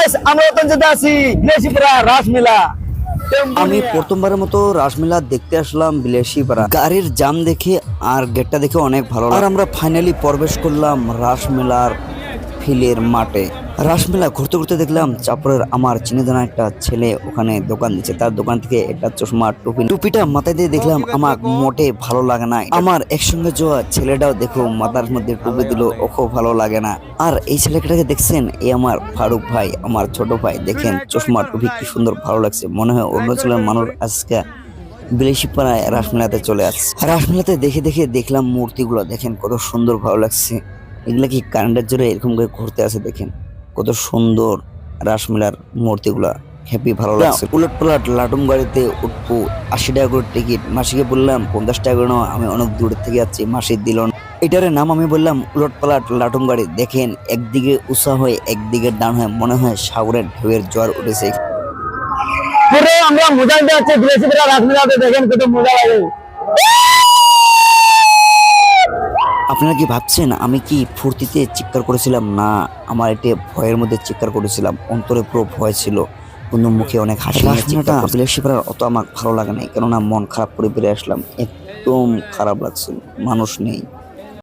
Guys আমরা তো যেতে আছি বিলেসিপুরা রাসমেলা। আমি প্রথমবারের মতো রাসমেলা দেখতে আসলাম বিলেশিপাড়া গাড়ির জাম দেখে আর গেটটা দেখে অনেক ভালো আর আমরা ফাইনালি প্রবেশ করলাম রাসমেলার ফিলের মাঠে। রাসমেলা ঘুরতে ঘুরতে দেখলাম চাপড়ের আমার চিনে জানা একটা ছেলে ওখানে দোকান দিচ্ছে। তার দোকান থেকে একটা চশমা, টুপি, টুপিটা মাথায় দিয়ে দেখলাম আমার মোটে ভালো লাগে না। আমার একসঙ্গে যাওয়া ছেলেটাও দেখো মাথার মধ্যে টুপি দিল, ওকেও ভালো লাগে না। আর এই ছেলেটাকে দেখছেন এ আমার ফারুক ভাই, আমার ছোট ভাই। দেখেন চশমা, টুপি কি সুন্দর ভালো লাগছে। মনে হয় অরুণাচলের মানুষ আজকে বিলেসিপাড়ায় রাসমেলাতে চলে আসছে। রাসমেলাতে দেখে দেখে দেখলাম মূর্তিগুলো। দেখেন কত সুন্দর ভালো লাগছে। এগুলা কি কারেন্টের জোরে এরকম করে ঘুরতে আসে দেখেন? কত সুন্দর রাসমেলার মূর্তিগুলা। হ্যাপি ভালো লাগছে। উলট পালট লাটুম গাড়িতে উঠবো আশি টাকা করে টিকিট মাসিকে বললাম পঞ্চাশ টাকা করে নাও, আমি অনেক দূর থেকে যাচ্ছি মাসি দিল না। এটার নাম আমি বললাম উলট পালাট লাটুম গাড়ি। দেখেন একদিকে উষা হয়ে একদিকে ডান হয়ে মনে হয় সাগরের ঢেউয়ের জ্বর উঠেছে। আমরা মজা যাচ্ছি দেখেন কত মজা লাগে। আপনারা কি ভাবছেন আমি কি ফুর্তিতে চিৎকার করেছিলাম? না আমার এটি ভয়ের মধ্যে চিৎকার করেছিলাম। অন্তরে পুরো ভয় ছিল। কিন্তু মুখে অনেক হাসি রাসমেলাটা বিলেসিপাড়ার অত আমার ভালো লাগে নাই কেননা মন খারাপ করে ফিরে আসলাম। একদম খারাপ লাগছিল। মানুষ নেই।